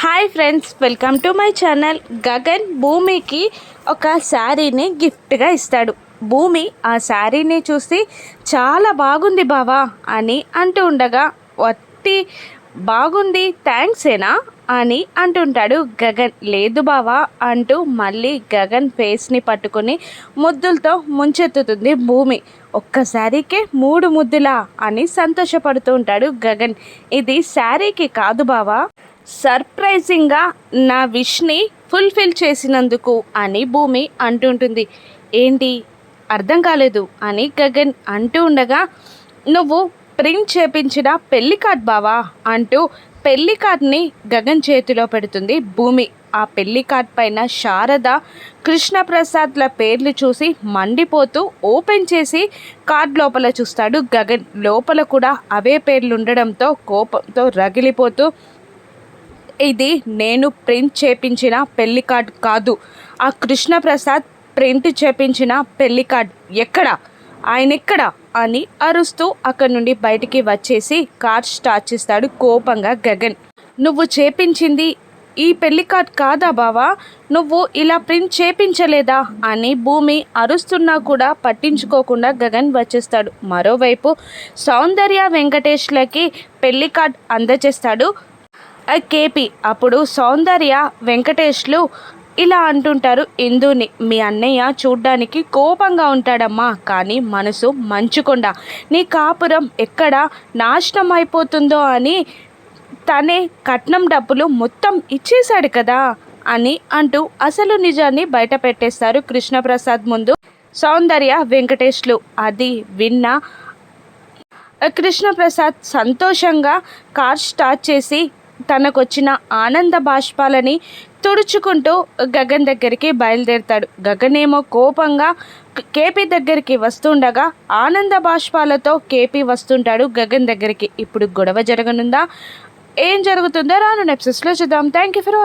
Hi friends welcome to my channel. Gagan భూమికి ఒక శారీని గిఫ్ట్గా ఇస్తాడు. భూమి ఆ శారీని చూసి చాలా బాగుంది బావా అని అంటూ ఉండగా వట్టి బాగుంది థ్యాంక్సేనా అని అంటుంటాడు గగన్. లేదు బావా అంటూ మళ్ళీ గగన్ ఫేస్ని పట్టుకొని ముద్దులతో ముంచెత్తుతుంది భూమి. ఒక్కసారికే మూడు ముద్దులా అని సంతోషపడుతూ ఉంటాడు గగన్. ఇది శారీకి కాదు బావా సర్ప్రైజింగ్గా నా విష్ని ఫుల్ఫిల్ చేసినందుకు అని భూమి అంటుంటుంది. ఏంటి? అర్థం కాలేదు అని గగన్ అంటూ ఉండగా నువ్వు ప్రింట్ చేపించిన పెళ్ళి కార్డ్ బావా? అంటూ పెళ్ళి కార్డ్ని గగన్ చేతిలో పెడుతుంది భూమి. ఆ పెళ్ళి కార్డ్ పైన శారద కృష్ణప్రసాద్ల పేర్లు చూసి మండిపోతూ ఓపెన్ చేసి కార్డ్ లోపల చూస్తాడు గగన్. లోపల కూడా అవే పేర్లు ఉండడంతో కోపంతో రగిలిపోతూ ఇది నేను ప్రింట్ చేపించిన పెళ్ళి కార్డ్ కాదు. ఆ కృష్ణప్రసాద్ ప్రింట్ చేపించిన పెళ్ళి కార్డ్ ఎక్కడ? ఆయన ఎక్కడ? అని అరుస్తూ అక్కడి నుండి బయటికి వచ్చేసి కార్ స్టార్ట్ చేస్తాడు కోపంగా గగన్. నువ్వు చేపించింది ఈ పెళ్ళి కార్డ్ కాదా బావా? నువ్వు ఇలా ప్రింట్ చేపించలేదా? అని భూమి అరుస్తున్నా కూడా పట్టించుకోకుండా గగన్ వచ్చేస్తాడు. మరోవైపు సౌందర్య వెంకటేష్లకి పెళ్ళి కార్డ్ అందజేస్తాడు కేపీ. అప్పుడు సౌందర్య వెంకటేష్లు ఇలా అంటుంటారు ఇందుని మీ అన్నయ్య చూడ్డానికి కోపంగా ఉంటాడమ్మా కానీ మనసు మంచుకొండ. నీ కాపురం ఎక్కడ నాశనం అయిపోతుందో అని తనే కట్నం డబ్బులు మొత్తం ఇచ్చేశాడు కదా అని అంటూ అసలు నిజాన్ని బయట పెట్టేస్తారు కృష్ణప్రసాద్ ముందు. సౌందర్య వెంకటేష్లు అది విన్న కృష్ణప్రసాద్ సంతోషంగా కార్ స్టార్ట్ చేసి తనకొచ్చిన ఆనంద బాష్పాలని తుడుచుకుంటూ గగన్ దగ్గరికి బయలుదేరుతాడు. గగన్ ఏమో కోపంగా కేపీ దగ్గరికి వస్తుండగా ఆనంద బాష్పాలతో కేపీ వస్తుంటాడు గగన్ దగ్గరికి. ఇప్పుడు గొడవ జరగనుందా? ఏం జరుగుతుందో రాను నెప్సెస్లో చూద్దాం. Thank you for